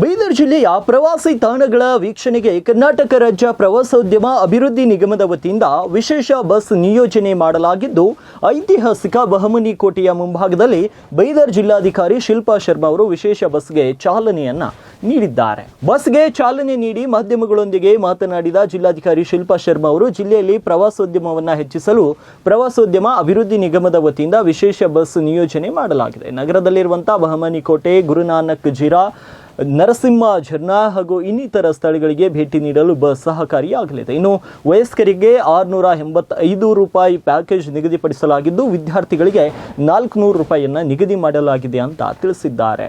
ಬೀದರ್ ಜಿಲ್ಲೆಯ ಪ್ರವಾಸಿ ತಾಣಗಳ ವೀಕ್ಷಣೆಗೆ ಕರ್ನಾಟಕ ರಾಜ್ಯ ಪ್ರವಾಸೋದ್ಯಮ ಅಭಿವೃದ್ಧಿ ನಿಗಮದ ವತಿಯಿಂದ ವಿಶೇಷ ಬಸ್ ನಿಯೋಜನೆ ಮಾಡಲಾಗಿದ್ದು, ಐತಿಹಾಸಿಕ ಬಹಮನಿ ಕೋಟೆಯ ಮುಂಭಾಗದಲ್ಲಿ ಬೀದರ್ ಜಿಲ್ಲಾಧಿಕಾರಿ ಶಿಲ್ಪಾ ಶರ್ಮಾ ಅವರು ವಿಶೇಷ ಬಸ್ಗೆ ಚಾಲನೆಯನ್ನ ನೀಡಿದ್ದಾರೆ. ಬಸ್ಗೆ ಚಾಲನೆ ನೀಡಿ ಮಾಧ್ಯಮಗಳೊಂದಿಗೆ ಮಾತನಾಡಿದ ಜಿಲ್ಲಾಧಿಕಾರಿ ಶಿಲ್ಪಾ ಶರ್ಮಾ ಅವರು, ಜಿಲ್ಲೆಯಲ್ಲಿ ಪ್ರವಾಸೋದ್ಯಮವನ್ನು ಹೆಚ್ಚಿಸಲು ಪ್ರವಾಸೋದ್ಯಮ ಅಭಿವೃದ್ಧಿ ನಿಗಮದ ವತಿಯಿಂದ ವಿಶೇಷ ಬಸ್ ನಿಯೋಜನೆ ಮಾಡಲಾಗಿದೆ. ನಗರದಲ್ಲಿರುವಂತಹ ಬಹಮನಿ ಕೋಟೆ, ಗುರುನಾನಕ್ ಜಿರಾ ನರಸಿಂಹ ಝರ್ನಾ ಹಾಗೂ ಇನ್ನಿತರ ಸ್ಥಳಗಳಿಗೆ ಭೇಟಿ ನೀಡಲು ಬಸ್ ಸಹಕಾರಿಯಾಗಲಿದೆ. ಇನ್ನು ವಯಸ್ಕರಿಗೆ ಆರುನೂರ ಎಂಬತ್ತೈದು ರೂಪಾಯಿ ಪ್ಯಾಕೇಜ್ ನಿಗದಿಪಡಿಸಲಾಗಿದ್ದು, ವಿದ್ಯಾರ್ಥಿಗಳಿಗೆ ನಾಲ್ಕುನೂರು ರೂಪಾಯಿಯನ್ನು ನಿಗದಿ ಮಾಡಲಾಗಿದೆ ಅಂತ ತಿಳಿಸಿದ್ದಾರೆ.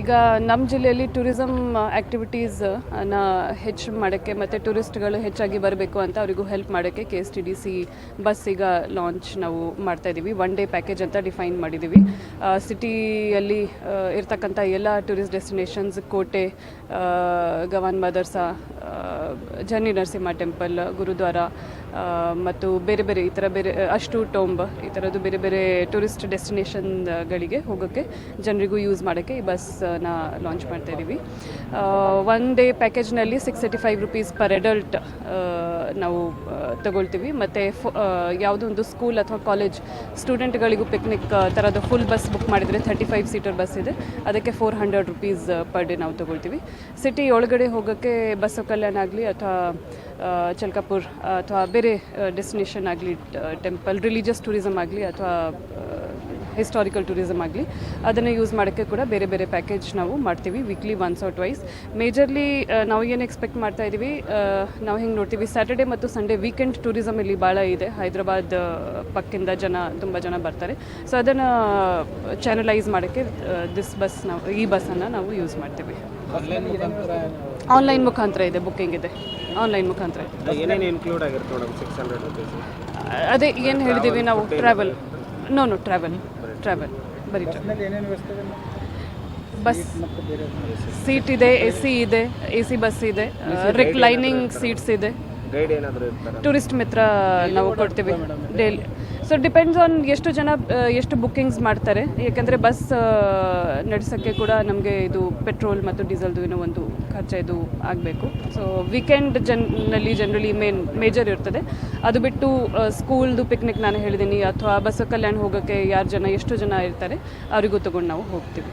ಈಗ ನಮ್ಮ ಜಿಲ್ಲೆಯಲ್ಲಿ ಟೂರಿಸಮ್ ಆ್ಯಕ್ಟಿವಿಟೀಸ್ನ ಹೆಚ್ಚು ಮಾಡೋಕ್ಕೆ ಮತ್ತು ಟೂರಿಸ್ಟ್ಗಳು ಹೆಚ್ಚಾಗಿ ಬರಬೇಕು ಅಂತ ಅವರಿಗೂ ಹೆಲ್ಪ್ ಮಾಡೋಕ್ಕೆ K S T D C bus ಈಗ ಲಾಂಚ್ ನಾವು ಮಾಡ್ತಾ ಇದ್ದೀವಿ ಒನ್ ಡೇ ಪ್ಯಾಕೇಜ್ ಅಂತ ಡಿಫೈನ್ ಮಾಡಿದ್ದೀವಿ ಸಿಟಿಯಲ್ಲಿ ಇರ್ತಕ್ಕಂಥ ಎಲ್ಲ ಟೂರಿಸ್ಟ್ ಡೆಸ್ಟಿನೇಷನ್ಸ್ ಕೋಟೆ ಗವಾನ್ ಮದರ್ಸಾ ಜನಿ ನರಸಿಂಹ ಟೆಂಪಲ್, ಗುರುದ್ವಾರ ಮತ್ತು ಬೇರೆ ಬೇರೆ ಈ ಥರ ಬೇರೆ, ಅಷ್ಟು ಟೋಂಬ್, ಈ ಥರದ್ದು ಬೇರೆ ಬೇರೆ ಟೂರಿಸ್ಟ್ ಡೆಸ್ಟಿನೇಷನ್ಗಳಿಗೆ ಹೋಗೋಕ್ಕೆ ಜನರಿಗೂ ಯೂಸ್ ಮಾಡೋಕ್ಕೆ ಈ ಬಸ್ನ ಲಾಂಚ್ ಮಾಡ್ತಾ ಇದ್ದೀವಿ one day ಪ್ಯಾಕೇಜ್ನಲ್ಲಿ six eighty five rupees per adult ನಾವು ತಗೊಳ್ತೀವಿ. ಮತ್ತು ಯಾವುದೋ ಒಂದು ಸ್ಕೂಲ್ ಅಥವಾ ಕಾಲೇಜ್ ಸ್ಟೂಡೆಂಟ್ಗಳಿಗೂ ಪಿಕ್ನಿಕ್ ಥರದ ಫುಲ್ ಬಸ್ ಬುಕ್ ಮಾಡಿದರೆ ಥರ್ಟಿ ಫೈವ್ ಸೀಟರ್ ಬಸ್ ಇದೆ. ಅದಕ್ಕೆ four hundred rupees per day ನಾವು ತಗೊಳ್ತೀವಿ. ಸಿಟಿ ಒಳಗಡೆ ಹೋಗೋಕ್ಕೆ ಬಸ್ಸು ಕಲ್ಯಾಣ ಆಗಲಿ ಅಥವಾ ಚಲ್ಕಾಪುರ್ ಅಥವಾ ಬೇರೆ ಡೆಸ್ಟಿನೇಷನ್ ಆಗಲಿ ಟೆಂಪಲ್ ರಿಲಿಜಿಯಸ್ ಟೂರಿಸಮ್ ಆಗಲಿ ಅಥವಾ ಹಿಸ್ಟಾರಿಕಲ್ ಟೂರಿಸಮ್ ಆಗಲಿ ಅದನ್ನು ಯೂಸ್ ಮಾಡೋಕ್ಕೆ ಕೂಡ ಬೇರೆ ಬೇರೆ ಪ್ಯಾಕೇಜ್ ನಾವು ಮಾಡ್ತೀವಿ weekly once or twice majorly ನಾವು ಏನು ಎಕ್ಸ್ಪೆಕ್ಟ್ ಮಾಡ್ತಾ ಇದ್ದೀವಿ ನಾವು ಹೆಂಗೆ ನೋಡ್ತೀವಿ ಸ್ಯಾಟರ್ಡೆ ಮತ್ತು ಸಂಡೇ ವೀಕೆಂಡ್ ಟೂರಿಸಮ್ ಇಲ್ಲಿ ಭಾಳ ಇದೆ. ಹೈದರಾಬಾದ್ ಪಕ್ಕಿಂದ ಜನ ತುಂಬ ಜನ ಬರ್ತಾರೆ. ಸೊ ಅದನ್ನು ಚಾನಲೈಸ್ ಮಾಡೋಕ್ಕೆ ದಿಸ್ ಬಸ್ ನಾವು ಈ ಬಸ್ಸನ್ನು ನಾವು ಯೂಸ್ ಮಾಡ್ತೀವಿ. ಆನ್ಲೈನ್ ಮುಖಾಂತರ ಇದೆ ಬುಕ್ಕಿಂಗ್ ಇದೆ. ಆನ್ಲೈನ್ ಮುಖಾಂತರ. ಅದೇ ಏನು ಹೇಳಿದ್ದೀವಿ ನಾವು travel no no travel travel ಬರೀ ಬಸ್ ಸೀಟ್ ಇದೆ? ಎ ಸಿ ಇದೆ ಎ ಸಿ ಬಸ್ ಇದೆ ರಿಕ್ಲೈನಿಂಗ್ ಸೀಟ್ಸ್ ಇದೆ. ಟೂರಿಸ್ಟ್ ಮಿತ್ರ ನಾವು ಕೊಡ್ತೀವಿ. ಡೈಲಿ ಸೊ ಡಿಪೆಂಡ್ಸ್ ಆನ್ ಎಷ್ಟು ಜನ ಎಷ್ಟು ಬುಕ್ಕಿಂಗ್ಸ್ ಮಾಡ್ತಾರೆ. ಯಾಕಂದರೆ ಬಸ್ ನಡೆಸೋಕ್ಕೆ ಕೂಡ ನಮಗೆ ಇದು ಪೆಟ್ರೋಲ್ ಮತ್ತು ಡೀಸೆಲ್ದು ಏನೋ ಒಂದು ಖರ್ಚು ಇದು ಆಗಬೇಕು. ಸೊ ವೀಕೆಂಡ್ ಜನ್ನಲ್ಲಿ ಜನರಲಿ ಮೇನ್ ಮೇಜರ್ ಇರ್ತದೆ. ಅದು ಬಿಟ್ಟು ಸ್ಕೂಲ್ದು ಪಿಕ್ನಿಕ್ ನಾನು ಹೇಳಿದ್ದೀನಿ ಅಥವಾ ಬಸ್ ಕಲ್ಯಾಣ ಹೋಗೋಕ್ಕೆ ಯಾರು ಜನ, ಎಷ್ಟು ಜನ ಇರ್ತಾರೆ, ಅವರಿಗೂ ತೊಗೊಂಡು ನಾವು ಹೋಗ್ತೀವಿ.